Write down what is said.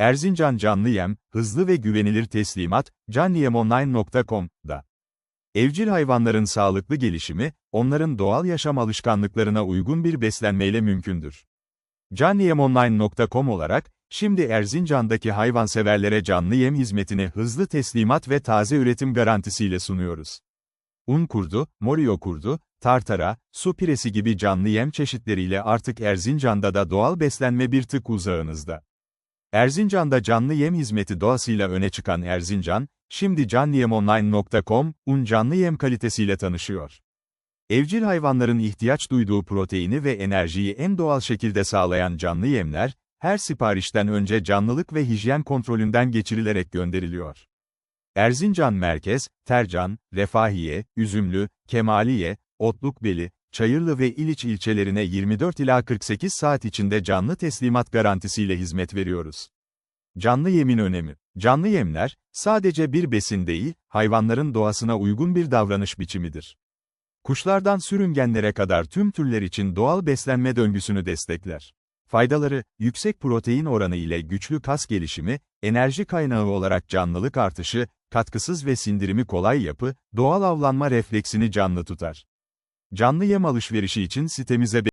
Erzincan Canlı Yem, hızlı ve güvenilir teslimat, canlıyem.online.com'da. Evcil hayvanların sağlıklı gelişimi, onların doğal yaşam alışkanlıklarına uygun bir beslenmeyle mümkündür. canlıyem.online.com olarak, şimdi Erzincan'daki hayvanseverlere canlı yem hizmetini hızlı teslimat ve taze üretim garantisiyle sunuyoruz. Un kurdu, morio kurdu, tartara, su piresi gibi canlı yem çeşitleriyle artık Erzincan'da da doğal beslenme bir tık uzağınızda. Erzincan'da canlı yem hizmeti doğasıyla öne çıkan Erzincan, şimdi canlıyem.online.com, un canlı yem kalitesiyle tanışıyor. Evcil hayvanların ihtiyaç duyduğu proteini ve enerjiyi en doğal şekilde sağlayan canlı yemler, her siparişten önce canlılık ve hijyen kontrolünden geçirilerek gönderiliyor. Erzincan Merkez, Tercan, Refahiye, Üzümlü, Kemaliye, Otlukbeli, Çayırlı ve İliç ilçelerine 24 ila 48 saat içinde canlı teslimat garantisiyle hizmet veriyoruz. Canlı yemin önemi. Canlı yemler, sadece bir besin değil, hayvanların doğasına uygun bir davranış biçimidir. Kuşlardan sürüngenlere kadar tüm türler için doğal beslenme döngüsünü destekler. Faydaları, yüksek protein oranı ile güçlü kas gelişimi, enerji kaynağı olarak canlılık artışı, katkısız ve sindirimi kolay yapı, doğal avlanma refleksini canlı tutar. Canlı yem alışverişi için sitemize